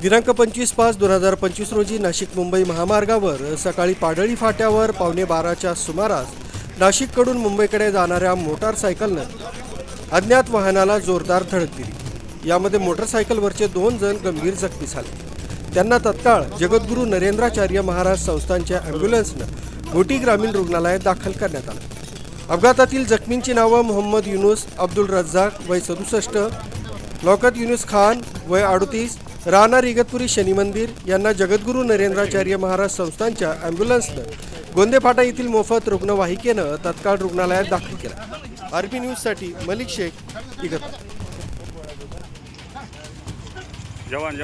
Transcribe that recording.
दिनांक पंचवीस पाच दोन हजार पंचवीस रोजी नाशिक मुंबई महामार्गावर सकाळी पाडळी फाट्यावर पावणे बाराच्या सुमारास नाशिककडून मुंबईकडे जाणाऱ्या मोटारसायकलनं अज्ञात वाहनाला जोरदार धडक दिली. यामध्ये मोटरसायकलवरचे दोन जण गंभीर जखमी झाले. त्यांना तत्काळ जगद्गुरू नरेंद्राचार्य महाराज संस्थांच्या ॲम्ब्युलन्सनं घोटी ग्रामीण रुग्णालयात दाखल करण्यात आलं. अपघातातील जखमींची नावं मोहम्मद युनुस अब्दुल रज्जाक वय सदुसष्ट लौकत युनुस खान वय अडतीस राणा रिगतपुरी शनी मंदिर यांना जगद्गुरू नरेंद्राचार्य महाराज संस्थांच्या ॲम्ब्युलन्सनं गोंदेफाटा येथील मोफत रुग्णवाहिकेनं तत्काळ रुग्णालयात दाखल केला. आरबी न्यूजसाठी मलिक शेख इगत जवान जवान